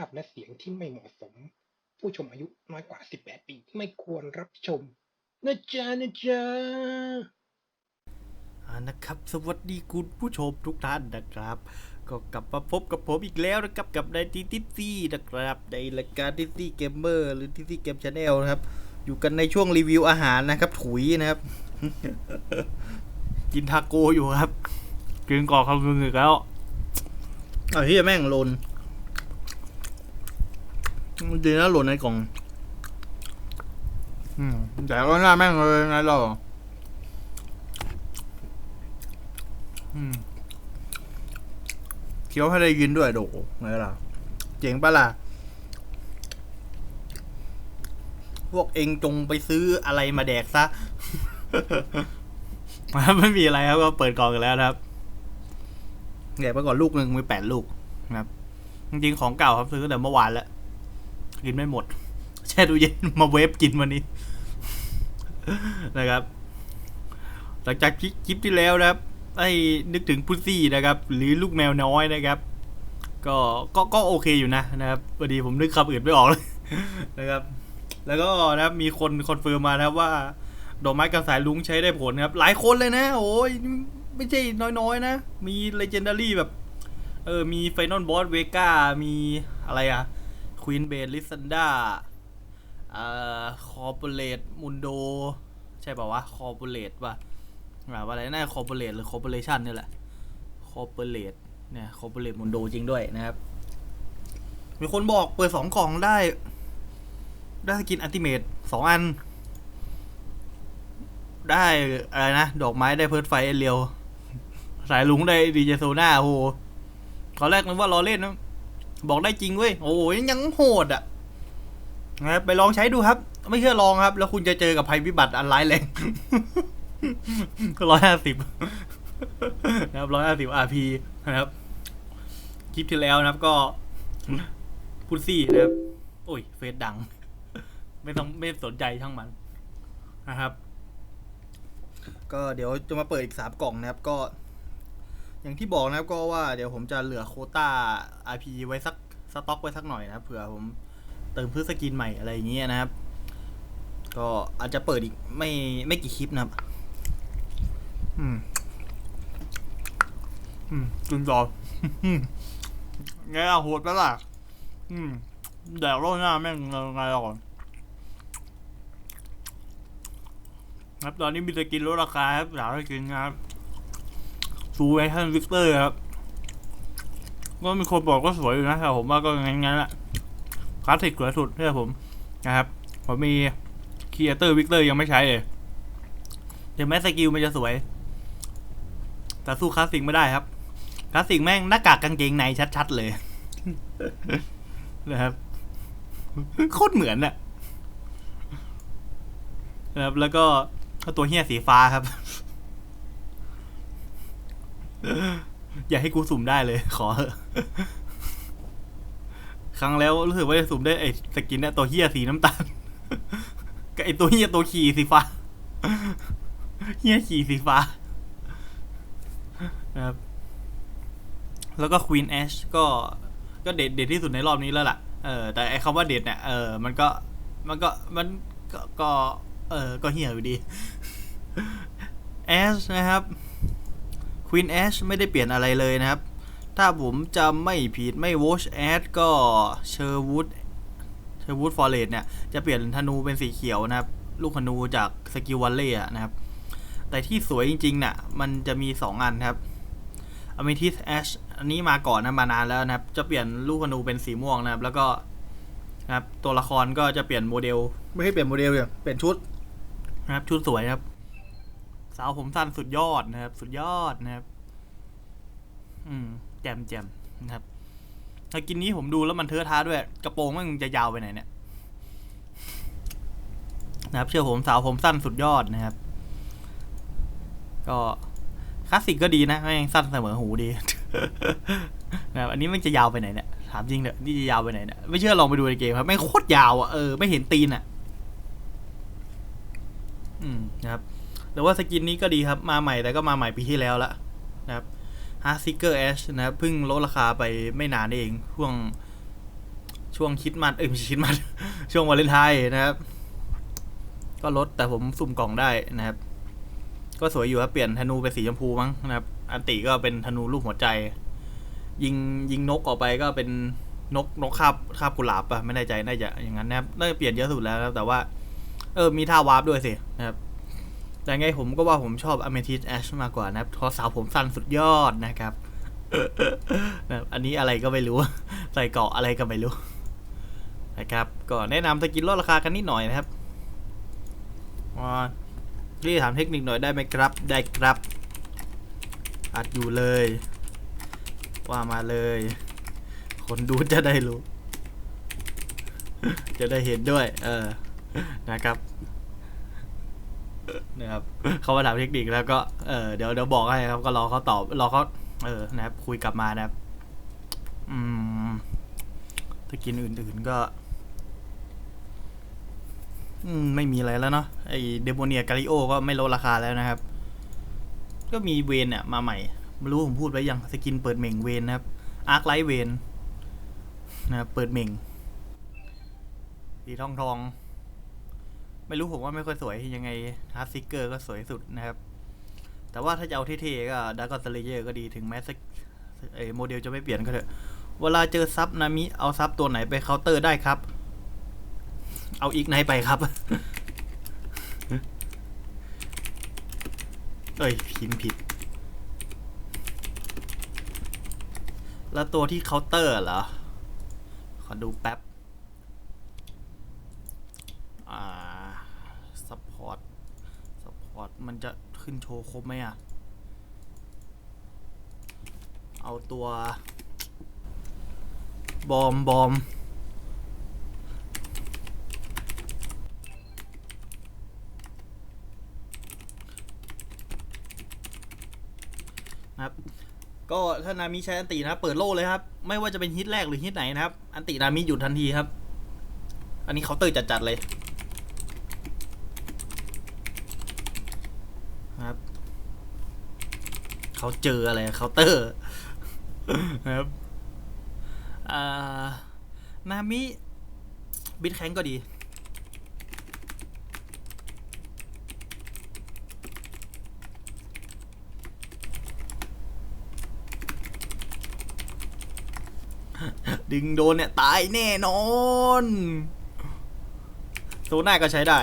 คลิปนี้อาจมีภาพและเสียงที่ไม่เหมาะสม ผู้ชมอายุน้อยกว่า 18 ปีไม่ควรรับชมนะจ๊ะนะจ๊ะอ่านะครับ สวัสดีคุณผู้ชมทุกท่านนะครับ ก็กลับมาพบกับผมอีกแล้วนะครับ กับในทีทิซี่นะครับ ในรายการทิซี่เกมเมอร์หรือทิซี่เกมชาแนลนะครับ อยู่กันในช่วงรีวิวอาหารนะครับ ถุยนะครับ กินทาโกอยู่ครับกินก่อคำนึงอีกแล้วไอ้เฮียแม่งหล่น ดีนะหล่นในกล่องอแต่ก็น้าแม่งเลยไงเราเคี้ยวให้ได้ยินด้วยโดไงล่ะ เจ๋งปะล่ะ พวกเองจงไปซื้ออะไรมาแดกซะไม่มีอะไรครับก็เปิดกล่องกันแล้วครับแดกไปก่อนลูกหนึ่งมีแปดลูกนะครับ จริงๆของเก่าครับซื้อแต่เมื่อวานแล้ว กินไม่หมด แช่ตู้เย็นมาเวฟกินวันนี้ นะครับ หลังจากคลิปที่แล้วนะครับ ไอ้นึกถึงพุซซี่นะครับ หรือลูกแมวน้อยนะครับ ก็ก็ก็โอเคอยู่นะนะครับพอดีผมนึกคำอื่นไม่ออกเลยนะครับ แล้วก็นะครับมีคนคอนเฟิร์มมานะว่าดอกไม้กระสายลุงใช้ได้ผลนะครับ หลายคนเลยนะ โอ้ยไม่ใช่น้อยๆ นะ มีเลเจนดารี่แบบ เออ มีไฟนอลบอสเวก้ามีอะไรอะ ควีนเบดลิซันดาอ่าคอร์ปอเรตมุนโด ใช่ป่าวะคอร์ปอเรตป่ะแบบอะไรน่าคอร์ปอเรทหรือคอร์ปอเรชันนี่แหละคอร์ปอเรทเนี่ยคอร์ปอเรทมุนโดจริงด้วยนะครับ มีคนบอกเปิดสองกล่องได้ ได้สกินอัลติเมทสองอัน ได้อะไรนะ ดอกไม้ได้เพิร์ดไฟเรียว สายลุงได้ดีเจโซน่าโอ้โหตอนแรกนึกว่ารอเล่นนะ บอกได้จริงเว้ย โอ้ยยังโหดอะนะครับไปลองใช้ดูครับ ไม่เชื่อลองครับ แล้วคุณจะเจอกับภัยพิบัติอันร้ายแรงร้อยห้าสิบนะครับร้อยห้าสิบอาร์พีนะครับ คลิปที่แล้วนะครับก็พุซซี่นะครับ โอ้ย เฟซดัง ไม่ต้องไม่สนใจช่างมันนะครับ ก็เดี๋ยวจะมาเปิดอีกสามกล่องนะครับ ก็ อย่างที่บอกนะครับก็ว่าเดี๋ยวผมจะเหลือโคต้า RP ไว้สักสต็อกไว้สักหน่อยนะครับเผื่อผมเติมเพื่อสกินใหม่อะไรอย่างเงี้ยนะครับ ก็อาจจะเปิดอีกไม่ไม่กี่คลิปนะครับ อืม อืมจุนจออืมไงอะโหดปะล่ะ อืมแดกโรยหน้าแม่งไงก่อนครับตอนนี้มีสกินลดราคาครับอยากให้กินนะครับ ซูไอทันวิกเตอร์ครับ ก็มีคนบอกก็สวยอยู่นะแต่ผมว่าก็งั้นๆแหละคลาสสิกสวยสุดเพื่อผมนะครับ ผมมีครีเอเตอร์วิกเตอร์ยังไม่ใช้เลยถึงแม้สกิลมันจะสวย แต่สู้คลาสสิกไม่ได้ครับคลาสสิกแม่งหน้ากากกางเกงในชัดๆเลยนะครับโคตรเหมือนอะนะครับ แล้วก็ตัวเฮียสีฟ้าครับ อย่าให้กูสุ่มได้เลย ขอ ครั้งแล้วรู้สึกว่าจะสุ่มได้ไอ้สกินเนี่ยตัวเฮียสีน้ำตาลกับไอ้ตัวเฮียตัวขี่สีฟ้าเฮียขี่สีฟ้านะครับ แล้วก็ Queen Ash ก็ก็เด็ดเด็ดที่สุดในรอบนี้แล้วล่ะ เออ แต่ไอ้คำว่าเด็ดเนี่ย เออ มันก็ มันก็ มันก็ก็เออ ก็เหี่ยวอยู่ดี Ash นะครับ Queen Ash ไม่ได้เปลี่ยนอะไรเลยนะครับ ถ้าผมจำไม่ผิดไม่ Watch Ash ก็ Sherwood Sherwood Forest เนี่ย จะเปลี่ยนธนูเป็นสีเขียวนะครับ ลูกธนูจากสกิลวัลเล่นะครับ แต่ที่สวยจริงๆน่ะ มันจะมี 2 อันครับอ m ม t ิ s แอชอันนี้มาก่อนนะมานานแล้วนะครับ จะเปลี่ยนลูกธนูเป็นสีม่วงนะครับ แล้วก็นะครับตัวละครก็จะเปลี่ยนโมเดล ไม่ให้เปลี่ยนโมเดลอย่างเปลี่ยนชุดนะครับชุดสวยนะครับ สาวผมสั้นสุดยอดนะครับ สุดยอดนะครับ อืม แจมแจมนะครับถ้ากินนี้ผมดูแล้วมันเทอะท้าด้วย กระโปรงมันจะยาวไปไหนเนี่ยนะครับ เชื่อผมสาวผมสั้นสุดยอดนะครับ ก็คลาสสิกก็ดีนะแม่งสั้นเสมอหูดีนะครับอันนี้มันจะยาวไปไหนเนี่ยถามจริงเถอะนี่จะยาวไปไหนเนี่ยไม่เชื่อลองไปดูในเกมครับไม่โคตรยาวอะเออไม่เห็นตีนอะ อืมนะครับ แต่ว่าสกินนี้ก็ดีครับ มาใหม่แต่ก็มาใหม่ปีที่แล้วละนะครับ Heart Seeker Ash นะครับเพิ่งลดราคาไปไม่นานเองช่วงช่วงคิดมัดเอ้ยไม่ใช่คิดมัด ช่วงวาเลนไทน์นะครับ ก็ลดแต่ผมสุ่มกล่องได้นะครับ ก็สวยอยู่ครับเปลี่ยนธนูเป็นสีชมพูมั้งนะครับ อันติก็เป็นธนูรูปหัวใจ ยิงยิงนกออกไปก็เป็นนกนกคาบคาบกุหลาบปะไม่แน่ใจน่าจะอย่างนั้นนะครับน่าจะเปลี่ยนเยอะสุดแล้วนะครับ แต่ว่า เออมีท่าวาร์ปด้วยสินะครับ แต่ไงผมก็ว่าผมชอบ Amethyst Ash มากกว่านะเพราะสาวผมสั้นสุดยอดนะครับนะครับอันนี้อะไรก็ไม่รู้ ใส่เกาะอะไรก็ไม่รู้ นะครับ ก็แนะนำสกินลดราคากันนิดหน่อยนะครับพี่ถามเทคนิคหน่อยได้ไหมครับ ได้ครับ อัดอยู่เลย ว่ามาเลย คนดูจะได้รู้ จะได้เห็นด้วย เออ นะครับ นะครับเขามาถามเทคนิคแล้วก็เออเดี๋ยวเดี๋ยวบอกให้ครับ ก็รอเขาตอบรอเขาเออนะครับ คุยกลับมานะครับ อืมถ้ากินอื่นๆก็ อืมไม่มีอะไรแล้วเนาะไอเดโมเนียกาลิโอก็ไม่ลดราคาแล้วนะครับ ก็มีเวนเนี่ยมาใหม่ไม่รู้ผมพูดไว้ยังสกินเปิดเหม่งเวนนะครับอาร์คไลท์เวนนะครับเปิดเหม่งสีทองทอง ไม่รู้ผมว่าไม่ค่อยสวยยังไงฮาร์ดซิกเกอร์ก็สวยสุดนะครับ แต่ว่าถ้าจะเอาเท่ๆก็ดักกอสเลเยอร์ก็ดีถึงแม้สักโมเดลจะไม่เปลี่ยนก็เถอะ เวลาเจอซับนามิเอาซับตัวไหนไปเคาน์เตอร์ได้ครับ เอาอีกไนไปครับ เอ้ยพิมพ์ผิด แล้วตัวที่เคาน์เตอร์เหรอ ขอดูแป๊บ อ่าซัพพอร์ตซัพพ อร์ตมันจะขึ้นโชว์ครบไหมอะ เอาตัว บอม บอมนะครับ ก็ถ้านามิใช้อันตินะเปิดโล่เลยครับ ไม่ว่าจะเป็นฮิตแรกหรือฮิตไหนนะครับ อันตินามิหยุดทันทีครับ อันนี้เขาเตอร์จัดๆเลยครับ เขาเจออะไรเคาน์เตอร์นะครับนามิบิดแข็งก็ดี ดึงโดนเนี่ย ตายแน่นอนโซน่าก็ใช้ได้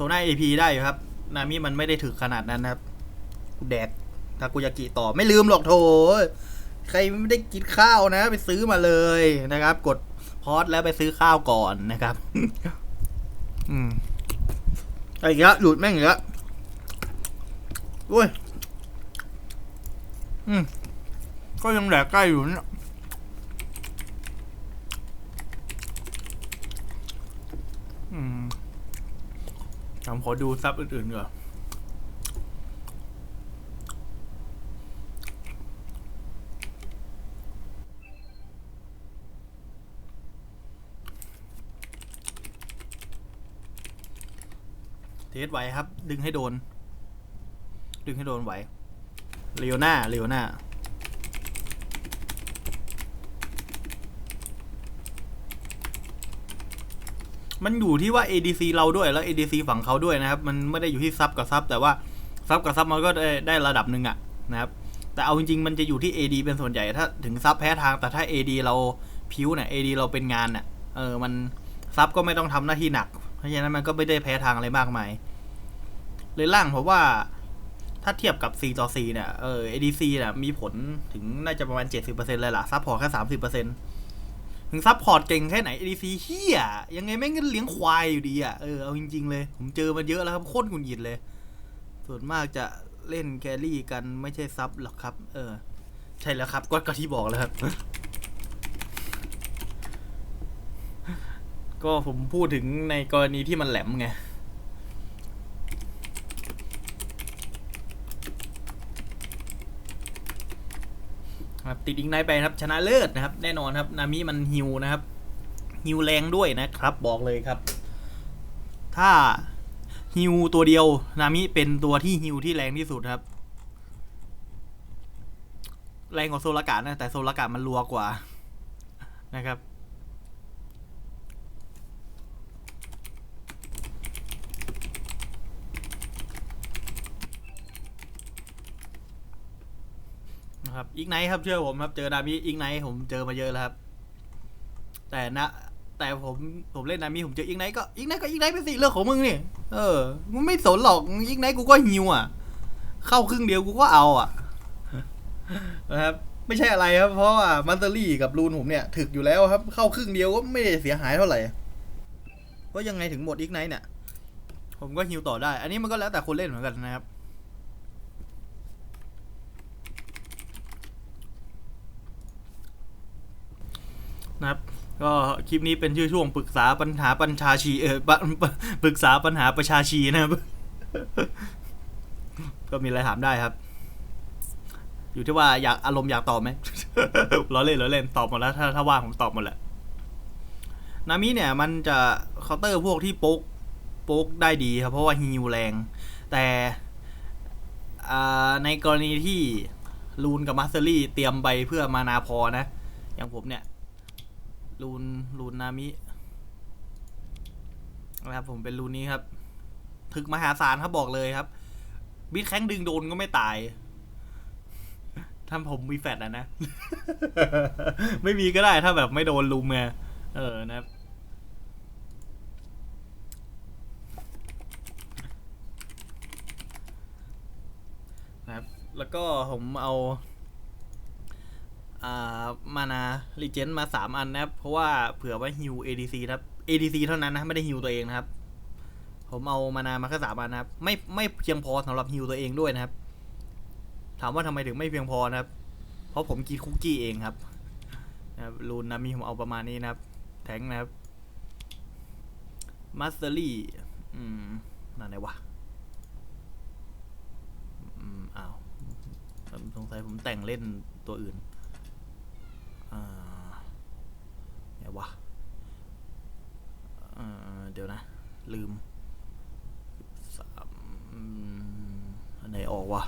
โซน่า AP ได้อยู่ครับ นามิมันไม่ได้ถึกขนาดนั้นนะครับกูแดกทากุยากิต่อไม่ลืมหรอกโถใครไม่ได้กินข้าวนะ ไปซื้อมาเลยนะครับ กดพอสแล้วไปซื้อข้าวก่อนนะครับ อืมไอ้เงี้ยหลุดแม่งอีกแล้วอุ้ย อืม ก็ยังแดกใกล้อยู่เนี่ยอืม ผมขอดูซับอื่นๆก่อนเทสไหวครับ ดึงให้โดน ดึงให้โดนไหวเลโอน่าเลโอน่า มันอยู่ที่ว่า ADC เราด้วยแล้ว ADC ฝั่งเขาด้วยนะครับ มันไม่ได้อยู่ที่ซับกับซับแต่ว่าซับกับซับมันก็ได้ได้ระดับหนึ่งอะนะครับ แต่เอาจริงๆมันจะอยู่ที่ AD เป็นส่วนใหญ่ถ้าถึงซับแพ้ทางแต่ถ้า AD เราพิ้วเนี่ย AD เราเป็นงานเนี่ยเออมันซับก็ไม่ต้องทำหน้าที่หนัก เพราะฉะนั้นมันก็ไม่ได้แพ้ทางอะไรมากมายเลยล่างเพราะว่าถ้าเทียบกับ 4 ต่อ 4 เนี่ย เออ ADC เนี่ยมีผลถึงน่าจะประมาณ 70%เลยล่ะซับพอร์ตแค่ 30% ถึงซับพอร์ตเก่งแค่ไหน ADC เฮียยังไงแม่งก็เลี้ยงควายอยู่ดีอะ เออ เอาจริง ๆ เลย ผมเจอมาเยอะแล้วครับ โคตรหงุดหงิดเลย ส่วนมากจะเล่นแครี่กันไม่ใช่ซับหรอกครับ เออ ใช่แล้วครับ ก็ก็ที่บอกแล้วครับ ก็ผมพูดถึงในกรณีที่มันแหลมไง ครับติดอิงไนไปครับชนะเลิศนะครับ แน่นอนครับ นามิมันฮิวนะครับฮิวแรงด้วยนะครับ บอกเลยครับ ถ้าฮิวตัวเดียว นามิเป็นตัวที่ฮิวที่แรงที่สุดครับ แรงกว่าโซลากานะแต่โซลากามันรัวกว่านะครับ ครับอีกไนท์ครับเชื่อผมครับเจอนามิอีกไนท์ผมเจอมาเยอะแล้วครับ แต่นะ แต่ผมผมเล่นนามิผมเจออีกไนท์ก็อีกไนท์ก็อีกไนท์เป็นสิเรื่องของมึงนี่เออมึงไม่สนหรอกอีกไนท์กูก็ฮิวอะ เข้าครึ่งเดียวกูก็เอาอะนะครับไม่ใช่อะไรครับ เพราะว่ามันเตอรี่กับรูนผมเนี่ย ถึกอยู่แล้วครับ เข้าครึ่งเดียวก็ไม่ได้เสียหายเท่าไหร่เพราะยังไงถึงหมดอีกไนท์เนี่ย ผมก็ฮิวต่อได้ อันนี้มันก็แล้วแต่คนเล่นเหมือนกันนะครับ นะครับ ก็คลิปนี้เป็นชื่อช่วงปรึกษาปัญหาปัญชาชีเออปรึกษาปัญหาประชาชีนะครับ ก็มีอะไรถามได้ครับ อยู่ที่ว่าอยากอารมณ์อยากตอบไหมล้อเล่นล้อเล่นตอบหมดแล้ว ถ้าถ้าว่างผมตอบหมดแหละนามิเนี่ยมันจะเคาน์เตอร์พวกที่โป๊กโป๊กได้ดีครับ เพราะว่าฮิวแรง แต่ในกรณีที่ลูนกับมาสเตอรี่เตรียมไปเพื่อมานาพอนะ อย่างผมเนี่ย ลูนลูนนามินะครับผมเป็นลูนนี้ครับ ถึกมหาศาลครับบอกเลยครับบิดแข้งดึงโดนก็ไม่ตายถ้าผมมีแฟดอะนะ ไม่มีก็ได้ถ้าแบบไม่โดนลุมไงเออนะครับนะครับ แล้วก็ผมเอา มานาลีเจนมาสามอันนะครับ เพราะว่าเผื่อว่าฮิว ADC นะครับ ADC เท่านั้นนะไม่ได้ฮิวตัวเองนะครับ ผมเอามานามาแค่สามอันนะครับ ไม่ไม่เพียงพอสำหรับฮิวตัวเองด้วยนะครับ ถามว่าทำไมถึงไม่เพียงพอนะครับ เพราะผมกินคุกกี้เองครับนะครับรูนนามีผมเอาประมาณนี้นะครับ แทงนะครับมาสเตอรี่อืมนั่นไหนวะอืมอ้าวผมสงสัยผมแต่งเล่นตัวอื่น ไหนวะเอ่อเดี๋ยวนะ ลืมสามอันไหนออกวะ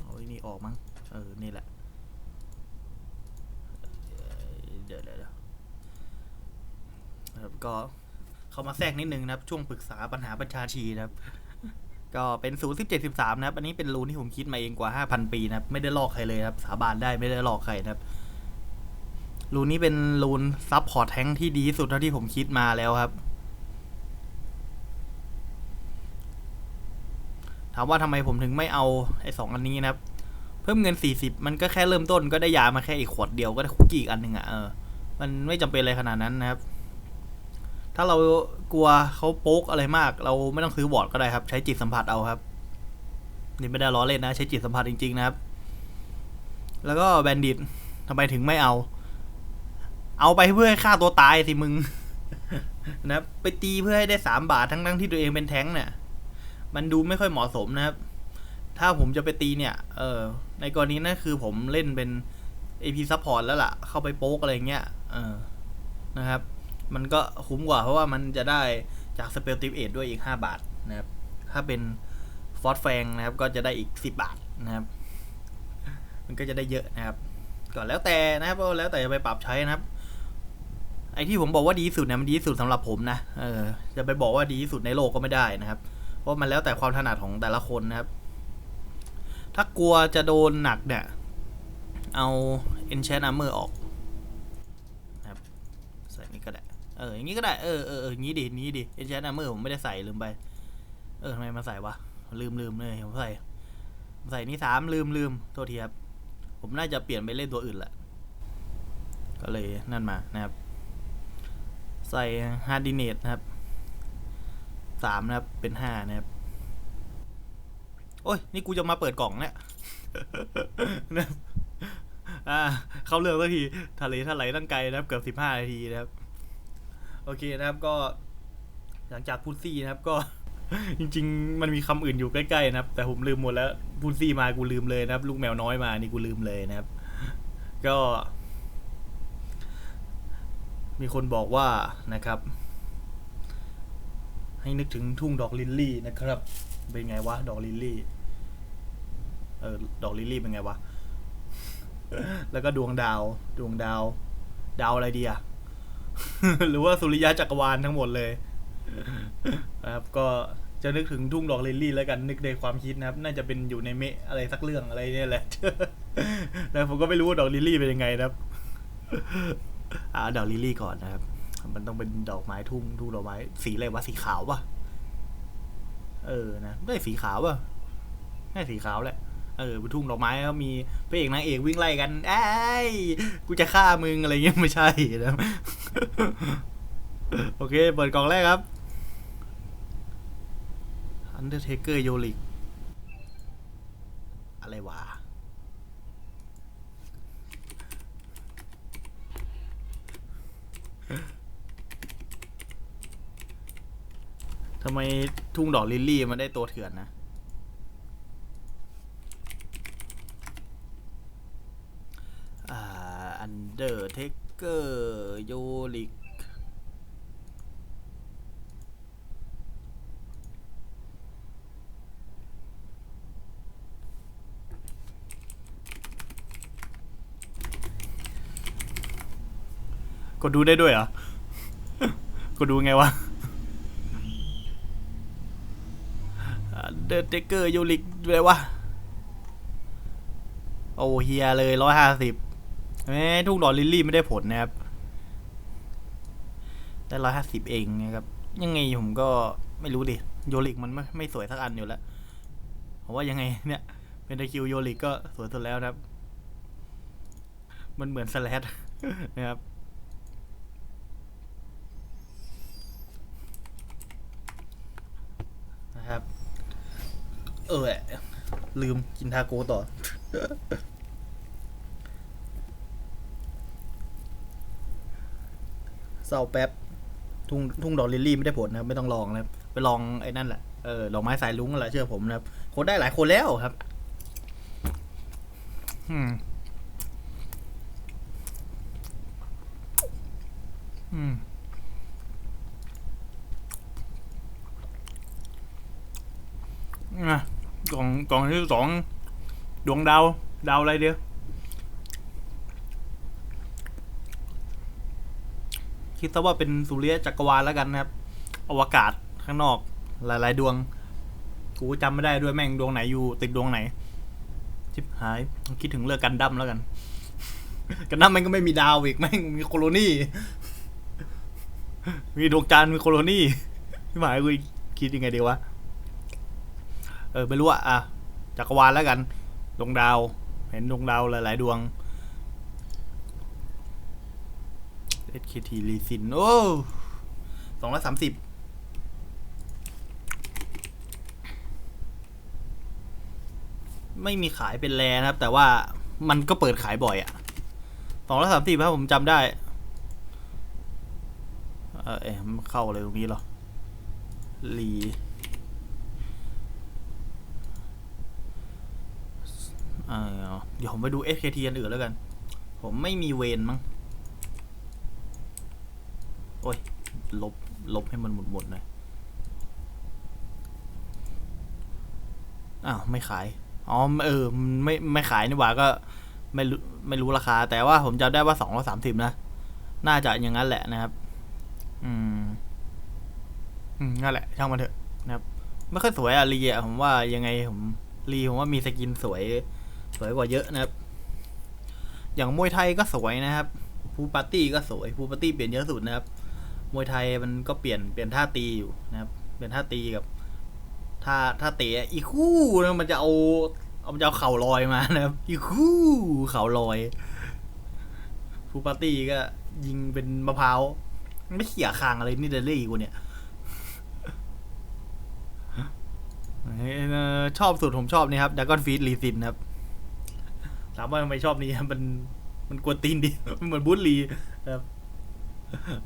เอาไอ้นี่ออกมั้ง เออ นี่แหละ เดี๋ยวเดี๋ยวครับก็เข้ามาแทรกนิดนึงนะครับ ช่วงปรึกษาปัญหาประชาชีนะครับ ก็เป็นศูนย์สิบเจ็ดสิบสามนะครับ อันนี้เป็นรูนที่ผมคิดมาเองกว่าห้าพันปีนะครับ ไม่ได้ลอกใครเลยครับ สาบานได้ไม่ได้ลอกใครนะครับ รูนนี้เป็นรูนซับพอร์ตแทงค์ที่ดีที่สุดเท่าที่ผมคิดมาแล้วครับ ถามว่าทำไมผมถึงไม่เอาไอ้สองอันนี้นะครับ เพิ่มเงินสี่สิบมันก็แค่เริ่มต้นก็ได้ยามาแค่อีกขวดเดียวก็ได้คุกกี้อีกอันหนึ่งอะ่ะเออ มันไม่จำเป็นอะไรขนาดนั้นนะครับ ถ้าเรากลัวเขาโป๊กอะไรมาก เราไม่ต้องซื้อบอร์ดก็ได้ครับ ใช้จิตสัมผัสเอาครับ นี่ไม่ได้ล้อเล่นนะ ใช้จิตสัมผัสจริง ๆ นะครับ แล้วก็แบนดิตทำไมถึงไม่เอา เอาไปเพื่อให้ฆ่าตัวตายสิมึง นะครับ ไปตีเพื่อให้ได้สามบาททั้งๆที่ตัวเองเป็นแท้งเนี่ย มันดูไม่ค่อยเหมาะสมนะครับ ถ้าผมจะไปตีเนี่ย เออ ในกรณีนั้นคือผมเล่นเป็น AP support แล้วล่ะ เข้าไปโป๊กอะไรเงี้ย เออ นะครับ มันก็คุ้มกว่าเพราะว่ามันจะได้จากสเปลติ v เอ e ด้วยอีก 5 บาทนะครับ ถ้าเป็นฟอสแฟงนะครับ ก็จะได้อีก 10 บาทนะครับ มันก็จะได้เยอะนะครับ ก็แล้วแต่นะครับก็แล้วแต่จะไปปรับใช้นะครับ ไอที่ผมบอกว่าดีที่สุดเนี่ยมันดีที่สุดสำหรับผมนะเออจะไปบอกว่าดีที่สุดในโลกก็ไม่ได้นะครับ เพราะมันแล้วแต่ความถนัดของแต่ละคนนะครับ ถ้ากลัวจะโดนหนักเนี่ย เอา enchant armor ออกนะครับ ใส่นี่ก็ได้ เอออย่างนี้ก็ได้ เออเออเอออย่างนี้ดีนี้ดี enchant armor ผมไม่ได้ใส่ลืมไป เออทำไมมาใส่วะ ลืมลืมเลยผมใส่มใส่นี่สามลืมลืมโทษทีครับ ผมน่าจะเปลี่ยนไปเล่นตัวอื่นแหละ ก็เลยนั่นมานะครับ ใส่ hardinate นะครับสามนะครับ เป็นห้านะครับ โอ้ย นี่กูจะมาเปิดกล่องเนี่ยนะอ่า เข้าเรื่องสักที ทะเลทลายตั้งไกลนะครับ เกือบสิบห้านาทีนะครับ โอเคนะครับก็ หลังจากพูดซี่นะครับก็ จริง ๆ มันมีคำอื่นอยู่ใกล้ๆนะครับ แต่ผมลืมหมดแล้วพูดซี่มากูลืมเลยนะครับ ลูกแมวน้อยมานี่กูลืมเลยนะครับ ก็ มีคนบอกว่านะครับ ให้นึกถึงทุ่งดอกลิลลี่นะครับ เป็นไงวะดอกลิลลี่เออดอกลิลลี่เป็นไงวะแล้วก็ดวงดาว ดวงดาว ดาวอะไรดีอะ หรือว่าสุริยะจักรวาลทั้งหมดเลยนะครับ ก็จะนึกถึงทุ่งดอกลิลลี่แล้วกันนึกในความคิดนะครับ น่าจะเป็นอยู่ในเมะอะไรสักเรื่องอะไรเนี่ยแหละแล้วผมก็ไม่รู้ว่าดอกลิลลี่เป็นยังไงนะครับอ่าดอกลิลลี่ก่อนนะครับ มันต้องเป็นดอกไม้ทุ่งทุ่งดอกไม้สีอะไรวะสีขาวปะเออนะไม่สีขาวปะไม่สีขาวแหละ เออเป็นทุ่งดอกไม้แล้วมีพระเอกนางเอกวิ่งไล่กันไอ้กูจะฆ่ามึงอะไรเงี้ยไม่ใช่นะโอเค เปิดกล่องแรกครับ Undertaker y o l i k อะไรวะทำไมทุ่งดอกลิลลี่มันได้ตัวเถื่อนนะ อ่า อันเดอร์เทเกอร์โยลิกกดดูได้ด้วยเหรอ กดดูไงวะเดอร์เทเกอร์ยูริกเลยวะ โอ้เฮียเลยร้อยห้าสิบ แม่ทุกดอกลิลลี่ไม่ได้ผลนะครับ ได้ร้อยห้าสิบเองนะครับ ยังไงผมก็ไม่รู้ดิ โยลิกมันไม่ไม่สวยสักอันอยู่แล้วผมว่ายังไงเนี่ย เป็นตะคิวโยลิกก็สวยสุดแล้วนะครับ มันเหมือนสแลดนะครับนะครับ เออลืมกินทาโกต่อ เศร้าแป๊บ ทุ่งทุ่งดอกลิลลี่ไม่ได้ผลนะครับ ไม่ต้องลองนะครับ ไปลองไอ้นั่นแหละเออดอกไม้สายลุ้งแหละเชื่อผมนะครับคนได้หลายคนแล้วครับ อืม อืมอะกล่องกล่องที่สองดวงดาว ดาวอะไรเดียว คิดซะว่าเป็นสุริยะจักรวาลแล้วกันนะครับ อวกาศข้างนอกหลาย ๆ ดวง กูจำไม่ได้ด้วยแม่งดวงไหนอยู่ ติดดวงไหนชิบหายคิดถึงเรื่องกันดั้มแล้วกัน กันดั้มมันก็ไม่มีดาวอีกแม่งมีโคโลนีมีดวงจันทร์มีโคโลนีที่หมายกูคิดยังไงดีวะเออไม่รู้อะอะจักรวาลแล้วกันดวงดาว เห็นดวงดาวหลาย ๆ ดวง SKT ลีซิน โอ้สองร้อยสามสิบไม่มีขายเป็นแรนะครับ แต่ว่ามันก็เปิดขายบ่อยอะสองร้อยสามสิบครับผมจำได้ เออเอ๊ะมันเข้าเลยตรงนี้หรอลีเออเดี๋ยวผมไปดู SKT อันอื่นแล้วกัน ผมไม่มีเวนมั้ง โอ้ย ลบ ลบให้มันหมดหมดหน่อยอ้าว ไม่ขาย อ๋อ เออ ไม่ ไม่ขายนี่หว่าก็ไม่รู้ ไม่รู้ราคา แต่ว่าผมจำได้ว่าสองร้อยสามสิบนะ น่าจะอย่างนั้นแหละนะครับ อืม อืม นั่นแหละ ช่างมันเถอะนะครับ ไม่ค่อยสวยอะรีอะผมว่ายังไงผมรีผมว่ามีสกินสวย สวยกว่าเยอะนะครับ อย่างมวยไทยก็สวยนะครับ ภูปาร์ตี้ก็สวย ภูปาร์ตี้เปลี่ยนเยอะสุดนะครับ มวยไทยมันก็เปลี่ยนเปลี่ยนท่าตีอยู่นะครับเปลี่ยนท่าตีกับท่าท่าเตะอีกคู่นะมันจะเอาเอามันจะเอาเข่าลอยมานะครับ อีกคู่เข่าลอยภูปาร์ตี้ก็ยิงเป็นมะพร้าวไม่เขี่ยคางอะไรนี่เดลี่กูเนี่ยชอบสุดผมชอบนี่ครับดากอนฟีดรีซินครับถามว่าทำไมชอบนี้มันมันกวนตีนดิมันเหมือนบูลลีครับ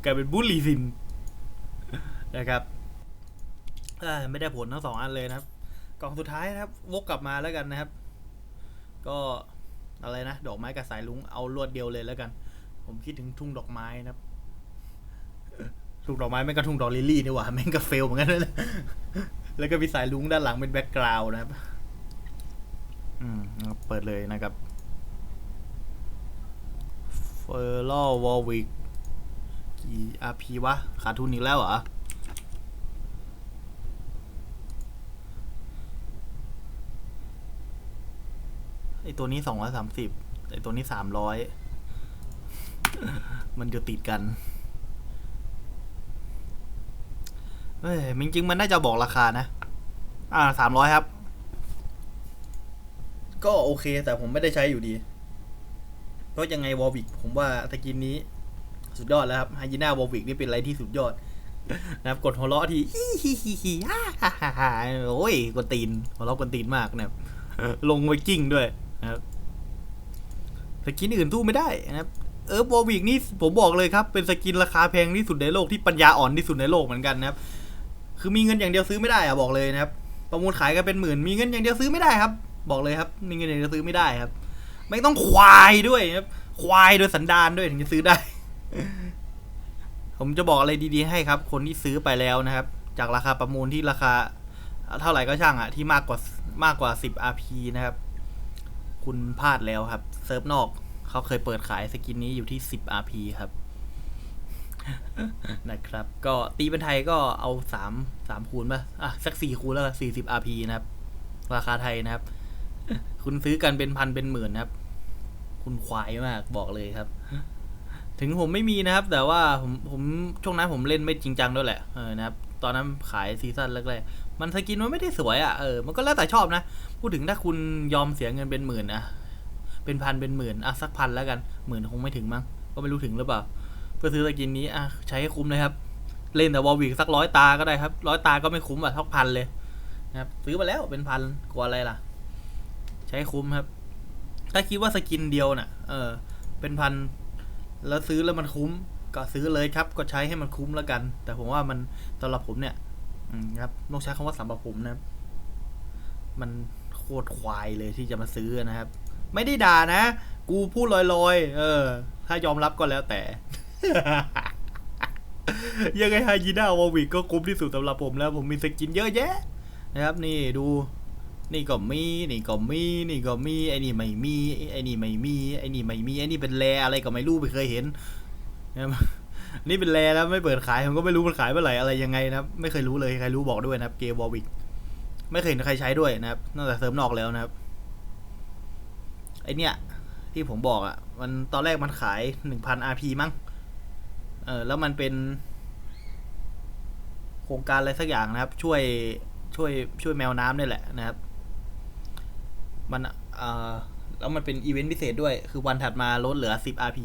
กลายเป็นบูลลีซินนะครับไม่ได้ผลทั้งสองอันเลยนะครับ กล่องสุดท้ายนะครับ วกกลับมาแล้วกันนะครับ ก็อะไรนะ ดอกไม้กับสายลุงเอารวดเดียวเลยแล้วกัน ผมคิดถึงทุ่งดอกไม้นะครับทุ่งดอกไม้แม่งก็ทุ่งดอกลิลลี่นี่หว่าแม่งก็เฟลเหมือนกันนะแล้วก็มีสายลุงด้านหลังเป็นแบ็กกราวน์นะครับ อืมเปิดเลยนะครับเฟอร์ลวอลวิก กี่อาพีวะ ขาดทุนอีกแล้วเหรอ ไอตัวนี้สองร้อยสามสิบไอตัวนี้สามร้อย มันจะติดกัน เฮ้ยจริงๆมันน่าจะบอกราคานะ อ่าสามร้อยครับ ก็โอเคแต่ผมไม่ได้ใช้อยู่ดี เพราะยังไงวอลวิกผมว่าตะกินนี้ สุดยอดแล้วครับไฮยีน่าวอลวิกนี่เป็นอะไรที่สุดยอดนะครับกดหัวเราะทีฮิฮิฮิฮิฮ่าฮ่าฮ่าโอ้ยกวนตีนหัวเราะกวนตีนมากนะครับลงไวกิ้งด้วยนะครับสกินอื่นตู้ไม่ได้นะครับเออวอลวิกนี่ผมบอกเลยครับ เป็นสกินราคาแพงที่สุดในโลกที่ปัญญาอ่อนที่สุดในโลกเหมือนกันนะครับ คือมีเงินอย่างเดียวซื้อไม่ได้อะบอกเลยนะครับ ประมูลขายกันเป็นหมื่นมีเงินอย่างเดียวซื้อไม่ได้ครับ บอกเลยครับ มีเงินอย่างเดียวซื้อไม่ได้ครับ ไม่ต้องควายด้วยครับ ควายโดยสันดานด้วยถึงจะซื้อได้ ผมจะบอกอะไรดีๆให้ครับ คนที่ซื้อไปแล้วนะครับ จากราคาประมูลที่ราคา เท่าไหร่ก็ช่างอะที่มากกว่ามากกว่า 10 RP นะครับ คุณพลาดแล้วครับ เซิร์ฟนอกเขาเคยเปิดขายสกินนี้อยู่ที่ 10 RP ครับ นะครับ ก็ตีเป็นไทยก็เอาสามสามคูณป่ะอะ สักสี่คูณแล้วสี่สิบ RP นะครับ ราคาไทยนะครับ คุณซื้อกันเป็นพันเป็นหมื่นนะครับ คุณควายมากบอกเลยครับ ถึงผมไม่มีนะครับ แต่ว่าผมผมช่วงนั้นผมเล่นไม่จริงจังด้วยแหละเออนะครับตอนนั้นขายซีซั่นแรกๆมันสกินมันไม่ได้สวยอะ่ะเออมันก็แล้วแต่ชอบนะพูดถึงถ้าคุณยอมเสียเงินเป็นหมื่นอะเป็นพันเป็นหมื่นอะสักพันแล้วกันหมื่นคงไม่ถึงมั้งก็ไม่รู้ถึงหรือเปล่าเพื่อซื้อสกินนี้อะใช้ให้คุ้มเลยครับ เล่นแต่วอลวิกสักร้อยตาก็ได้ครับร้อยตาก็ไม่คุ้มอะทักพันเลยนะครับซื้อมาแล้วเป็นพันกลัวอะไรล่ะ ใช้คุ้มครับ ถ้าคิดว่าสกินเดียวน่ะ เออ เป็นพัน แล้วซื้อแล้วมันคุ้ม ก็ซื้อเลยครับ ก็ใช้ให้มันคุ้มแล้วกัน แต่ผมว่ามันสำหรับผมเนี่ยครับต้องใช้คำว่าสำหรับผมนะมันโคตรควายเลยที่จะมาซื้อนะครับ ไม่ได้ด่านะ กูพูดลอยๆ เออ ถ้ายอมรับก็แล้วแต่ ยังไงฮายีน่าวอวิกก็คุ้มที่สุดสำหรับผมแล้ว ผมมีสกินเยอะแยะ นะครับ นี่ดู นี่ก็มี นี่ก็มี นี่ก็มี ไอ้นี่ไม่มี ไอ้นี่ไม่มี ไอ้นี่ไม่มี ไอ้นี่เป็นแรอะไรก็ไม่รู้ไม่เคยเห็นนะครับนี่เป็นแรแล้วไม่เปิดขายผมก็ไม่รู้มันขายเมื่อไหร่อะไรยังไงนะครับ ไม่เคยรู้เลยใครรู้บอกด้วยนะครับ เกมวอวิกไม่เคยเห็นใครใช้ด้วยนะครับนอกจากเสริมนอกแล้วนะครับ ไอเนี้ยที่ผมบอกอะ่ะ มันตอนแรกมันขายหนึ่งพัน RP มั้ง เออแล้วมันเป็น โครงการอะไรสักอย่างนะครับ ช่วยช่วยช่วยแมวน้ำนี่แหละนะครับ มันเอ่อแล้วมันเป็นอีเวนต์พิเศษด้วย คือวันถัดมาลดเหลือ 10 RP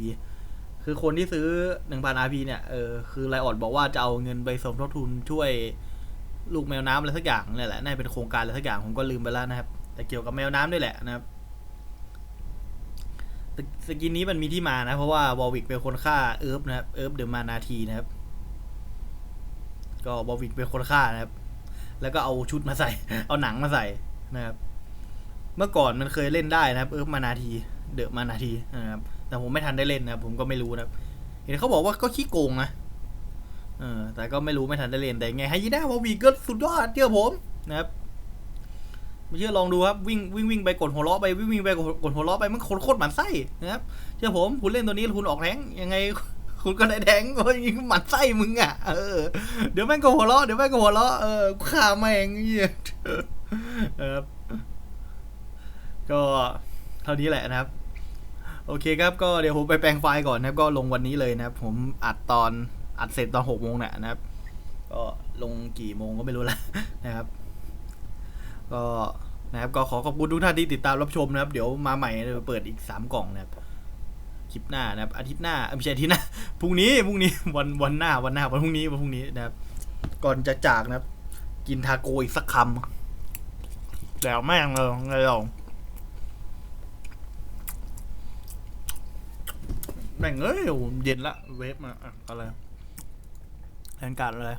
คือคนที่ซื้อ 1,000 RP เนี่ย เออ คือไลออดบอกว่าจะเอาเงินไปสมทบทุนช่วยลูกแมวน้ำอะไรสักอย่างเนี่ยแหละ น่าเป็นโครงการอะไรสักอย่าง ผมก็ลืมไปแล้วนะครับ แต่เกี่ยวกับแมวน้ำด้วยแหละนะครับสสกินนี้มันมีที่มานะ เพราะว่าวอลวิกเป็นคนฆ่าเอิร์ฟนะครับ เอิร์ฟเดอะมานาทีนะครับ ก็วอลวิกเป็นคนฆ่านะครับ แล้วก็เอาชุดมาใส่ เอาหนังมาใส่นะครับ เมื่อก่อนมันเคยเล่นได้นะครับ เอิร์ฟมานาที เดอะมานาทีนะครับ แต่ผมไม่ทันได้เล่นนะครับผมก็ไม่รู้นะครับ เห็นเขาบอกว่าก็ขี้โกงนะเออแต่ก็ไม่รู้ไม่ทันได้เล่นแต่ไงไฮยีน่าวอลวิกก็สุดยอดเชื่อผมนะครับไม่เชื่อลองดูครับวิ่งวิ่งวิ่งไปกดหัวเราะไปวิ่งวิ่งไปกดหัวเราะไปมันโคตรโคตรหมันไส้นะครับเชื่อผมคุณเล่นตัวนี้คุณออกแทงยังไงคุณก็ได้แทงก็ยิงหมันไส้มึงอะเออเดี๋ยวแม่งก็หัวเราะเดี๋ยวแม่งก็หัวเราะเออฆ่าแม่งเหี้ยเออ ก็เท่านี้แหละนะครับ โอเคครับก็เดี๋ยวผมไปแปลงไฟล์ก่อนนะครับ ก็ลงวันนี้เลยนะครับ ผมอัดตอนอัดเสร็จตอนหกโมงเนี่ยนะครับ ก็ลงกี่โมงก็ไม่รู้แล้วนะครับ ก็นะครับก็ขอขอบคุณทุกท่านที่ติดตามรับชมนะครับ เดี๋ยวมาใหม่เดี๋ยวเปิดอีกสามกล่องนะครับคลิปหน้านะครับ อาทิตย์หน้าอไม่ใช่อาทิตย์หน้าพรุ่งนี้พรุ่งนี้วันวันหน้าวันหน้าวันพรุ่งนี้วันพรุ่งนี้นะครับ ก่อนจะจากนะครับ กินทาโกอีกสักคำแล้วแม่งเลยไงลอง แม่งเอ้ยโอ้โหเย็นละเวฟมาอะอะไรแทนการอะไร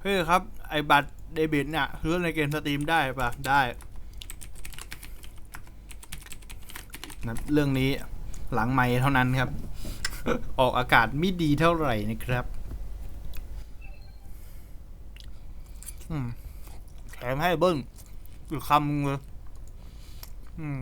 เฮ้ยครับ ไอบัตรเดบิตเนี่ยซื้อในเกมสตรีมได้ปะได้นะเรื่องนี้หลังไม่เท่านั้นครับ ออกอากาศไม่ดีเท่าไหร่นะครับแถมให้เบิ้ลอีกคำเลยอืม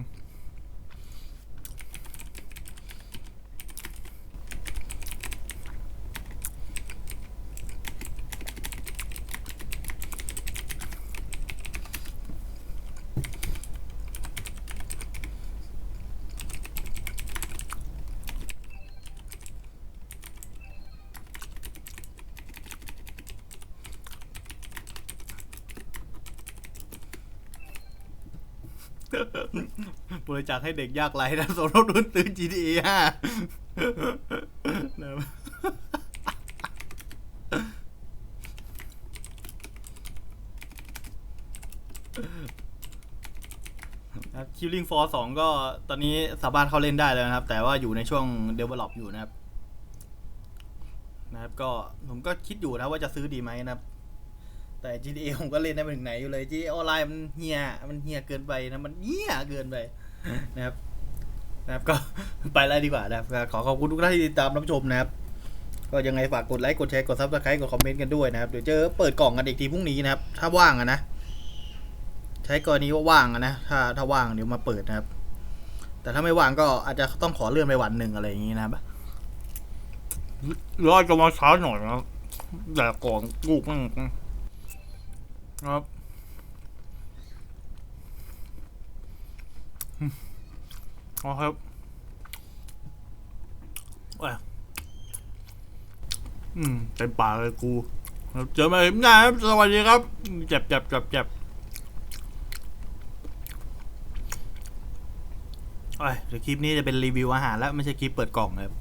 บ ริจาคให้เด็กยากไร้นะสำหรับรุ่นตื่น GTA 5นะครับคิลลิ่งฟอร์สองก็ตอนนี้สามารถเข้าเล่นได้แล้วนะครับ แต่ว่าอยู่ในช่วง develop อยู่นะครับ นะครับ ก็ผมก็คิดอยู่นะว่าจะซื้อดีไหมนะครับแต่ GTA ผมก็เล่นได้ไปถึงไหนอยู่เลย GTA ออนไลน์มันเฮียมันเฮียเกินไปนะ มันเฮียเกินไป นะครับ นะครับก็ไปแล้วดีกว่านะครับ ขอขอบคุณทุกท่านที่ติดตามรับชมนะครับ ก็ยังไงฝากกดไลค์กดแชร์กดซับสไครต์กดคอมเมนต์กันด้วยนะครับ เดี๋ยวเจอเปิดกล่องกันอีกทีพรุ่งนี้นะครับ ถ้าว่างอะนะ ใช้กรณีว่าว่างอะนะ ถ้าถ้าว่างเดี๋ยวมาเปิดนะครับ แต่ถ้าไม่ว่างก็อาจจะต้องขอเลื่อนไปวันหนึ่งอะไรอย่างนี้นะครับหรืออาจจะมาช้าหน่อยนะแต่ก่อนลูกมั่งครับอืม เอครับแหม่อืมเต็มปากเลยกูเจอมาเห็นหน้าครับ สวัสดีครับเจ็บเจ็บเจ็บเจ็บโอ้เดี๋ยวคลิปนี้จะเป็นรีวิวอาหารแล้ว ไม่ใช่คลิปเปิดกล่องครับ